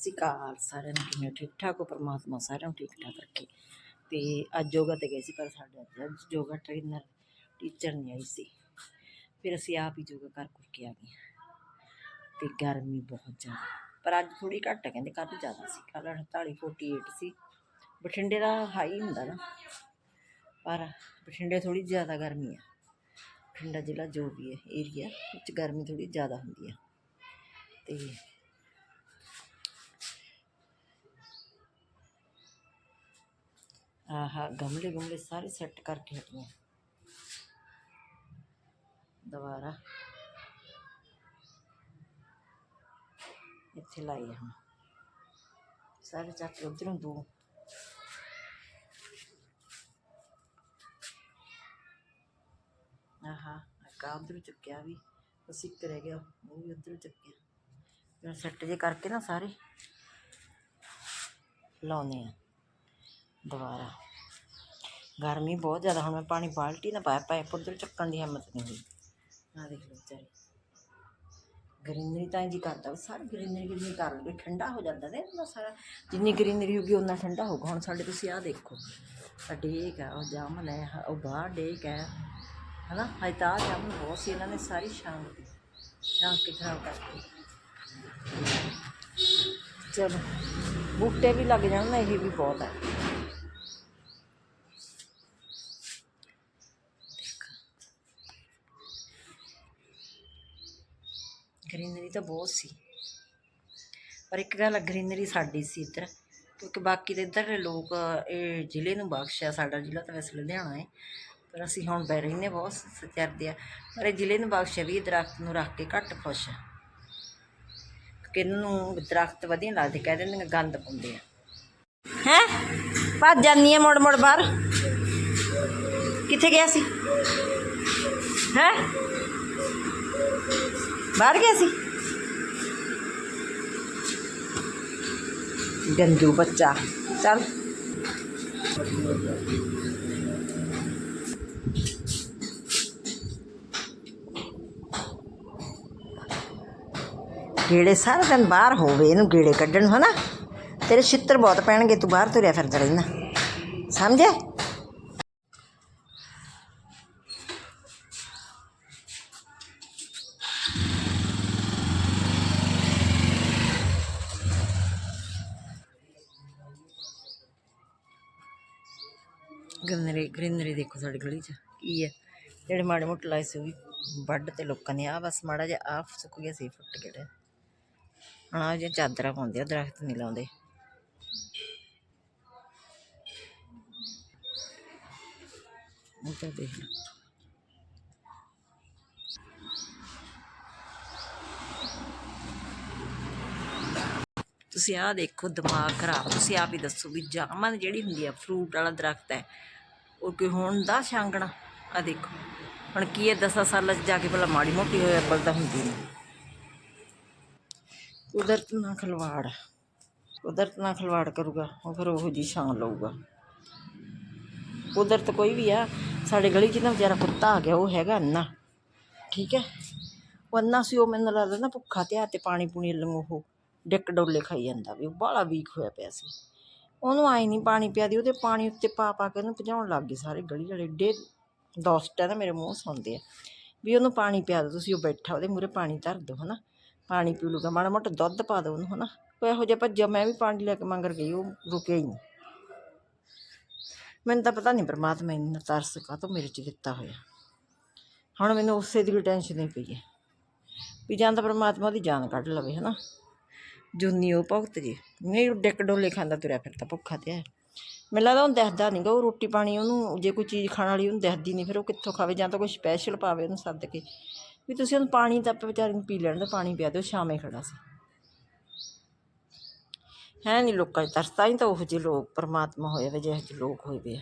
ਸਿਕਾਲ ਸਾਰਿਆਂ ਨੂੰ ਕਿਵੇਂ ਠੀਕ ਠਾਕ ਹੋ ਪਰਮਾਤਮਾ ਸਾਰਿਆਂ ਨੂੰ ਠੀਕ ਠਾਕ ਰੱਖੇ। ਤੇ ਅੱਜ ਯੋਗਾ ਤੇ ਗਏ ਸੀ, ਪਰ ਸਾਡੇ ਅੱਜ ਯੋਗਾ ਟ੍ਰੇਨਰ ਟੀਚਰ ਨਹੀਂ ਆਈ ਸੀ। ਫਿਰ ਅਸੀਂ ਆਪ ਹੀ ਯੋਗਾ ਕਰ ਕੁਰ ਕੇ ਆ ਗਏ ਤੇ ਗਰਮੀ ਬਹੁਤ ਜ਼ਿਆਦਾ। ਪਰ ਅੱਜ ਥੋੜੀ ਘੱਟ ਹੈ, ਕਹਿੰਦੇ ਕੱਲ੍ਹ ਜ਼ਿਆਦਾ ਸੀ। ਕੱਲ੍ਹ 48 48 ਸੀ। ਬਠਿੰਡੇ ਦਾ ਹਾਈ ਹੁੰਦਾ ਨਾ। ਪਰ ਬਠਿੰਡੇ ਥੋੜੀ ਜ਼ਿਆਦਾ ਗਰਮੀ ਹੈ। ਬਠਿੰਡਾ ਜ਼ਿਲ੍ਹਾ ਜੋ ਵੀ ਹੈ ਏਰੀਆ ਵਿੱਚ ਗਰਮੀ ਥੋੜੀ ਜ਼ਿਆਦਾ ਹੁੰਦੀ ਹੈ। ਤੇ ਆਹਾ ਗਮਲੇ ਗਮਲੇ ਸਾਰੇ ਸੈੱਟ ਕਰਕੇ ਹਟੀਆਂ ਦੁਬਾਰਾ ਇੱਥੇ ਲਾਈ ਆ ਹੁਣ ਸਾਰੇ ਚੱਕ ਕੇ ਉਧਰੋਂ ਦੋ ਆਹਾ ਕਾ ਉਧਰ ਚੁੱਕਿਆ ਵੀ ਬਸ ਇੱਕ ਰਹਿ ਗਿਆ ਉਹ ਵੀ ਉਧਰ ਚੁੱਕਿਆ ਫਿਰ ਸੈੱਟ ਜੇ ਕਰਕੇ ਨਾ ਸਾਰੇ ਲਾਉਨੇ ਆ ਦੁਬਾਰਾ। ਗਰਮੀ ਬਹੁਤ ਜ਼ਿਆਦਾ, ਹੁਣ ਮੈਂ ਪਾਣੀ ਬਾਲਟੀ ਨਾਲ ਪਾਇਆ ਪਾਇਪ ਉੱਧਰ ਚੱਕਣ ਦੀ ਹਿੰਮਤ ਨਹੀਂ ਹੋਈ। ਆ ਦੇਖ ਲਓ ਵਿਚਾਰੇ। ਗਰੀਨਰੀ ਤਾਂ ਜੀ ਕਰਦਾ ਸਾਰਾ ਸਾਰੀ ਗਰੀਨਰੀ ਕਰ ਲਵੇ, ਠੰਡਾ ਹੋ ਜਾਂਦਾ ਨੇ ਨਾ ਸਾਰਾ। ਜਿੰਨੀ ਗਰੀਨਰੀ ਹੋਗੀ ਉਨਾ ਠੰਡਾ ਹੋਊਗਾ। ਹੁਣ ਸਾਡੇ ਤੁਸੀਂ ਆਹ ਦੇਖੋ ਆ ਡੇਕ ਆ, ਉਹ ਜਾਮਨ ਹੈ ਉਹ ਬਾਹਰ ਡੇਕ ਹੈ, ਹਨਾ? ਹਜੇ ਤਾਂ ਆਹ ਜਾਮਨ ਬਹੁਤ ਸੀ, ਇਹਨਾਂ ਨੇ ਸਾਰੀ ਸ਼ਾਮ ਦੀ ਕੇ ਖਰਾਬ ਕਰਤੀ ਚਲੋ, ਬੂਟੇ ਵੀ ਲੱਗ ਜਾਣ ਨਾ, ਇਹ ਵੀ ਬਹੁਤ ਹੈ। ਗ੍ਰੀਨਰੀ ਤਾਂ ਬਹੁਤ ਸੀ। ਪਰ ਇੱਕ ਗੱਲ ਗ੍ਰੀਨਰੀ ਸਾਡੀ ਸੀ ਇੱਧਰ। ਕਿਉਂਕਿ ਬਾਕੀ ਦੇ ਇੱਧਰ ਦੇ ਲੋਕ, ਇਹ ਜ਼ਿਲ੍ਹੇ ਨੂੰ ਬਖਸ਼ਿਆ, ਸਾਡਾ ਜ਼ਿਲ੍ਹਾ ਤਾਂ ਵੈਸੇ ਲੁਧਿਆਣਾ ਹੈ ਪਰ ਅਸੀਂ ਹੁਣ ਬੈ ਰਹਿੰਦੇ ਬਹੁਤ ਸਚਰਦੇ ਆ। ਪਰ ਇਹ ਜ਼ਿਲ੍ਹੇ ਨੂੰ ਬਖਸ਼ਿਆ ਵੀ ਇਹ ਦਰਖਤ ਨੂੰ ਰੱਖ ਕੇ ਘੱਟ ਖੁਸ਼ ਆ। ਕਿ ਇਹਨਾਂ ਨੂੰ ਦਰਖਤ ਵਧੀਆ ਲੱਗਦੇ, ਕਹਿ ਦਿੰਦੇ ਗੰਦ ਪਾਉਂਦੇ ਆ। ਹੈ? ਭੱਜ ਜਾਂਦੀ ਆ ਮੁੜ ਮੁੜ ਬਾਹਰ। ਕਿੱਥੇ ਗਿਆ ਸੀ? ਹੈ? ਬਾਹਰ ਗਿਆ ਸੀ? ਗੰਦੂ ਬੱਚਾ। ਚੱਲ। ਗੇੜੇ ਸਾਰਾ ਦਿਨ ਬਾਹਰ ਹੋਵੇ, ਇਹਨੂੰ ਗੇੜੇ ਕੱਢਣ ਨੂੰ ਹਨਾ? ਤੇਰੇ ਛਿੱਤਰ ਬਹੁਤ ਪੈਣਗੇ, ਤੂੰ ਬਾਹਰ ਤੁਰਿਆ ਫਿਰਦਾ ਰਹਿਣਾ। ਸਮਝਿਆ? ਗ੍ਰੀਨਰੀ ਗ੍ਰੀਨਰੀ ਦੇਖੋ ਸਾਡੀ ਗਲੀ 'ਚ ਕੀ ਹੈ। ਜਿਹੜੇ ਮਾੜੇ ਮੋਟੇ ਲਾਏ ਸੀ ਉਹ ਵੀ ਵੱਢ ਤੇ ਲੋਕਾਂ ਨੇ ਆ ਬਸ ਮਾੜਾ ਜਿਹਾ ਆਫ ਸੁੱਕ ਗਿਆ ਸੀ ਫੁੱਟ ਗਏ ਹੁਣ ਆ ਜੇ ਚਾਦਰਾਂ ਪਾਉਂਦੇ ਆ, ਦਰਖਤ ਨਹੀਂ ਲਾਉਂਦੇ। ਉਹ ਤਾਂ ਦੇਖ ਲਓ। ਤੁਸੀਂ ਆਹ ਦੇਖੋ, ਦਿਮਾਗ ਖਰਾਬ, ਤੁਸੀਂ ਆਪ ਹੀ ਦੱਸੋ ਵੀ ਜਾਮਨ ਜਿਹੜੀ ਹੁੰਦੀ ਆ ਫਰੂਟ ਵਾਲਾ ਦਰਖਤ ਹੈ, ਉਹ ਕੋਈ ਹੁਣ ਦਾ ਛਾਂਗਣਾ ਆ ਦੇਖੋ, ਹੁਣ ਕੀ ਹੈ 10 ਸਾਲਾਂ 'ਚ ਜਾ ਕੇ ਭਲਾ ਮਾੜੀ ਮੋਟੀ ਹੋਇਆ ਬਲ ਤਾਂ ਹੁੰਦੀ ਨਹੀਂ ਕੁਦਰਤ ਨਾਲ ਖਿਲਵਾੜ, ਕੁਦਰਤ ਨਾਲ ਖਿਲਵਾੜ ਕਰੂਗਾ, ਉਹ ਫਿਰ ਉਹੋ ਜੀ ਛਾਂ ਲਊਗਾ। ਕੁਦਰਤ ਕੋਈ ਵੀ ਆ, ਸਾਡੇ ਗਲੀ 'ਚ ਨਾ ਵਿਚਾਰਾ ਕੁੱਤਾ ਆ ਗਿਆ, ਉਹ ਹੈਗਾ ਅੰਨਾ, ਠੀਕ ਹੈ? ਉਹ ਅੰਨਾ ਸੀ, ਉਹ ਮੈਨੂੰ ਲੱਗਦਾ ਨਾ ਭੁੱਖਾ ਤੇ ਤੇ ਪਾਣੀ ਪੂਣੀ ਲੰਗੋ ਉਹ। ਡਿੱਕ ਡੋਲੇ ਖਾਈ ਜਾਂਦਾ ਵੀ ਉਹ ਬਾਹਲਾ ਵੀਕ ਹੋਇਆ ਪਿਆ ਸੀ। ਉਹਨੂੰ ਆਈ ਨਹੀਂ ਪਾਣੀ ਪਿਆ ਦੀ, ਉਹਦੇ ਪਾਣੀ ਉੱਤੇ ਪਾ ਪਾ ਕੇ ਉਹਨੂੰ ਭਜਾਉਣ ਲੱਗ ਗਏ ਸਾਰੇ ਗਲੀ ਵਾਲੇ, ਏਡੇ ਦੋਸਤ ਹੈ ਨਾ ਮੇਰੇ ਮੂੰਹ ਸੁਣਦੇ ਆ। ਵੀ ਉਹਨੂੰ ਪਾਣੀ ਪਿਆ ਦਿਓ ਤੁਸੀਂ ਉਹ ਬੈਠਾ, ਉਹਦੇ ਮੂਰੇ ਪਾਣੀ ਧਰ ਦਿਓ, ਹਨਾ। ਪਾਣੀ ਪੀ ਲੂਗਾ, ਮਾੜਾ ਮੋਟਾ ਦੁੱਧ ਪਾ ਦਿਓ ਉਹਨੂੰ, ਹਨਾ। ਕੋਈ ਇਹੋ ਜਿਹਾ ਭੱਜਿਆ, ਮੈਂ ਵੀ ਪਾਣੀ ਲੈ ਕੇ ਮੰਗਰ ਗਈ, ਉਹ ਰੁਕਿਆ ਹੀ ਨਹੀਂ ਮੈਨੂੰ ਤਾਂ ਪਤਾ ਨਹੀਂ ਪਰਮਾਤਮਾ ਇੰਨਾ ਤਰਸ ਕਾਹਤੋਂ ਮੇਰੇ 'ਚ ਦਿੱਤਾ ਹੋਇਆ। ਹੁਣ ਮੈਨੂੰ ਉਸੇ ਦੀ ਟੈਨਸ਼ਨ ਨਹੀਂ ਪਈ ਹੈ। ਵੀ ਜਾਂ ਤਾਂ ਪਰਮਾਤਮਾ ਦੀ ਜਾਨ ਕੱਢ ਲਵੇ, ਹਨਾ। ਜੁਨੀ ਉਹ ਭੁਗਤ ਜੀ ਨਹੀਂ ਉਹ ਡਿੱਕ ਡੋਲੇ ਖਾਂਦਾ ਤੁਰਿਆ ਫਿਰਦਾ, ਭੁੱਖਾ ਤੇ ਹੈ। ਮੈਨੂੰ ਲੱਗਦਾ ਉਹਨੂੰ ਦਿਖਦਾ ਨਹੀਂਗਾ ਉਹ ਰੋਟੀ ਪਾਣੀ ਉਹਨੂੰ ਜੇ ਕੋਈ ਚੀਜ਼ ਖਾਣ ਵਾਲੀ ਉਹਨੂੰ ਦਿਖਦੀ ਨਹੀਂ ਫਿਰ ਉਹ ਕਿੱਥੋਂ ਖਾਵੇ? ਜਾਂ ਤਾਂ ਕੋਈ ਸਪੈਸ਼ਲ ਪਾਵੇ ਉਹਨੂੰ ਸੱਦ ਕੇ। ਵੀ ਤੁਸੀਂ ਉਹਨੂੰ ਪਾਣੀ ਤਾਂ ਵਿਚਾਰੀ ਨੂੰ ਪੀ ਲੈਣ ਦਿਓ, ਪਾਣੀ ਪਿਆ ਦਿਓ, ਸ਼ਾਮੇ ਖੜਾ ਸੀ। ਹੈ ਨਹੀਂ ਲੋਕਾਂ 'ਚ ਤਰਸਤਾ ਹੀ ਤਾਂ ਉਹ ਜਿਹੇ ਲੋਕ, ਪਰਮਾਤਮਾ ਹੋਏ ਵੇ, ਜਿਹੇ ਜਿਹੇ ਲੋਕ ਹੋਏ ਵੇ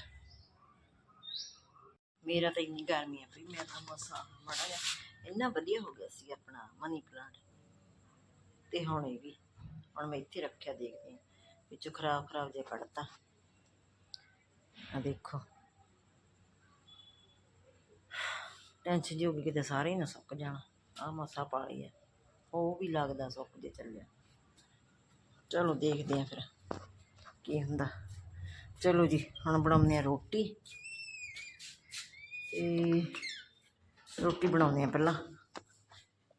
ਮੇਰਾ ਤਾਂ ਇੰਨੀ ਗਰਮੀ ਆ ਵੀ ਮੈਂ ਤਾਂ ਮਸਾ ਮੜਾ ਜਾ ਇੰਨਾ ਵਧੀਆ ਹੋ ਗਿਆ ਸੀ ਆਪਣਾ ਮਨੀ ਪਲਾਂਟ ਤੇ ਹੁਣ ਇਹ ਵੀ। ਹੁਣ ਮੈਂ ਇੱਥੇ ਰੱਖਿਆ, ਦੇਖਦੀ ਹਾਂ। ਵਿੱਚੋਂ ਖਰਾਬ ਖਰਾਬ ਜੇ ਕੱਢਤਾ। ਆ ਦੇਖੋ। ਟੈਨਸ਼ਨ ਜਿਹੀ ਹੋ ਗਈ, ਕਿਤੇ ਸਾਰੇ ਹੀ ਨਾ ਸੁੱਕ ਜਾਣ। ਆ ਮਸਾ ਪਾਲੀ ਹੈ। ਉਹ ਵੀ ਲੱਗਦਾ ਸੁੱਕ ਜੇ ਚੱਲਿਆ। ਚਲੋ ਦੇਖਦੇ ਆ ਫਿਰ ਕੀ ਹੁੰਦਾ। ਚਲੋ ਜੀ, ਹੁਣ ਬਣਾਉਂਦੇ ਆ ਰੋਟੀ। ਤੇ ਰੋਟੀ ਬਣਾਉਂਦੇ ਆ ਪਹਿਲਾਂ।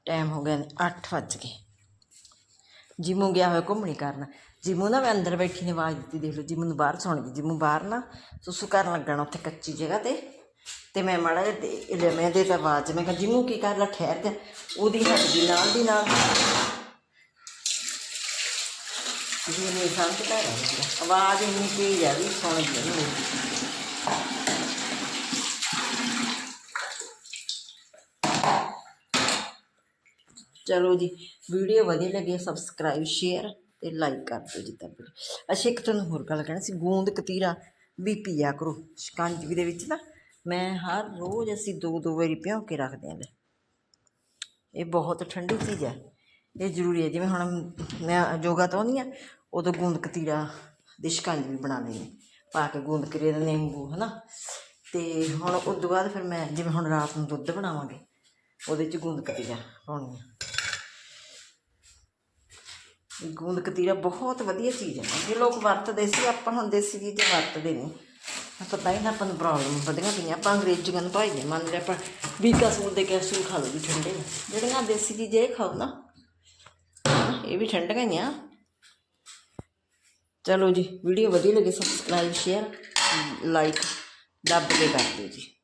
ਟਾਈਮ ਹੋ ਗਿਆ 8 ਵੱਜ ਗਏ। ਜਿਮੂ ਗਿਆ ਹੋਇਆ ਘੁੰਮਣੀ ਕਰਨ। ਜਿਮੂ ਨਾ ਮੈਂ ਅੰਦਰ ਬੈਠੀ ਨੇ ਆਵਾਜ਼ ਦਿੱਤੀ, ਦੇਖ ਲਓ, ਜਿਮੂ ਨੂੰ ਬਾਹਰ ਸੌਣ ਗਈ। ਜਿਮੂ ਬਾਹਰ ਨਾ ਸੁਸੂ ਕਰਨ ਲੱਗਣਾ ਉੱਥੇ ਕੱਚੀ ਜਗ੍ਹਾ ਤੇ। ਤੇ ਮੈਂ ਮਾੜਾ ਜਿਹਾ ਦੇ ਲੈ ਮੈਂ ਦੇ ਤਾਂ ਆਵਾਜ਼। ਮੈਂ ਕਿਹਾ, ਜਿਮੂ ਕੀ ਕਰ ਲਾ, ਠਹਿਰ ਜਾ। ਉਹਦੀ ਹੱਟ ਗਈ ਨਾਲ ਦੀ ਨਾਲ। ਜੀ ਨੇ ਸਮਝ ਰਹੀ ਆਵਾਜ਼ ਇੰਨੀ ਤੇਜ਼ ਆ ਵੀ ਸੁਣ ਗਈ ਨਹੀਂ ਚਲੋ ਜੀ, ਵੀਡੀਓ ਵਧੀਆ ਲੱਗੀ ਸਬਸਕ੍ਰਾਈਬ ਸ਼ੇਅਰ ਤੇ ਲਾਈਕ ਕਰ ਦਿਓ ਜੀ ਤਾਂ ਵੀਡੀਓ। ਅੱਛਾ, ਇੱਕ ਤੁਹਾਨੂੰ ਹੋਰ ਗੱਲ ਕਹਿਣਾ ਸੀ, ਗੂੰਦ ਕਤੀਰਾ ਵੀ ਪੀਆ ਕਰੋ ਸ਼ਿਕੰਜਵੀ ਦੇ ਵਿੱਚ ਨਾ ਮੈਂ ਹਰ ਰੋਜ਼ ਅਸੀਂ ਦੋ ਦੋ ਵਾਰੀ ਭਿਉਂ ਕੇ ਰੱਖਦੇ ਆਂ ਇਹ ਬਹੁਤ ਠੰਡੀ ਚੀਜ਼ ਹੈ, ਇਹ ਜ਼ਰੂਰੀ ਹੈ। ਜਿਵੇਂ ਹੁਣ ਮੈਂ ਯੋਗਾ ਤੋਂ ਆਉਂਦੀ ਹਾਂ, ਉਦੋਂ ਗੂੰਦ ਕਤੀਰਾ ਦੀ ਸ਼ਿਕੰਜਵੀ ਬਣਾ ਲੈਂਦੀ ਪਾ ਕੇ ਗੂੰਦ ਕਤੀਰੇ ਦਾ ਨਿੰਬੂ, ਹਨਾ। ਤੇ ਹੁਣ ਉਸ ਤੋਂ ਬਾਅਦ ਫਿਰ ਮੈਂ, ਜਿਵੇਂ ਹੁਣ ਰਾਤ ਨੂੰ ਦੁੱਧ ਬਣਾਵਾਂਗੇ, ਉਹਦੇ ਚ ਗੂੰਦ ਕਤੀਰਾ ਪਾਉਣੀ ਆ। ਗੂੰਦ ਕਤੀਰਾ ਬਹੁਤ ਵਧੀਆ ਚੀਜ਼ ਹੈ। ਅੱਗੇ ਲੋਕ ਵਰਤਦੇ ਸੀ, ਆਪਾਂ ਹੁਣ ਦੇਸੀ ਚੀਜ਼ਾਂ ਵਰਤਦੇ ਨਹੀਂ। ਪਤਾ ਹੀ ਨਾ ਆਪਾਂ ਨੂੰ ਪ੍ਰੋਬਲਮ ਵਧੀਆਂ ਪਈਆਂ। ਆਪਾਂ ਅੰਗਰੇਜ਼ੀਆਂ ਨੂੰ ਭਾਈ ਮੰਨ ਲਿਆ ਆਪਾਂ। ਵੀਕਾ ਸੂਟ ਦੇ ਕੈਪਸੂਲ ਖਾ ਲਓ ਜੀ ਠੰਡੇ ਨੂੰ। ਜਿਹੜੀਆਂ ਦੇਸੀ ਚੀਜ਼ਾਂ ਇਹ ਖਾਓ ਨਾ ਇਹ ਵੀ ਠੰਡੀਆਂ ਹੀ ਆ ਚਲੋ ਜੀ ਵੀਡੀਓ ਵਧੀਆ ਲੱਗੇ ਸਬਸਕ੍ਰਾਈਬ ਸ਼ੇਅਰ ਲਾਈਕ ਦੱਬ ਕੇ ਕਰ ਦਿਓ ਜੀ।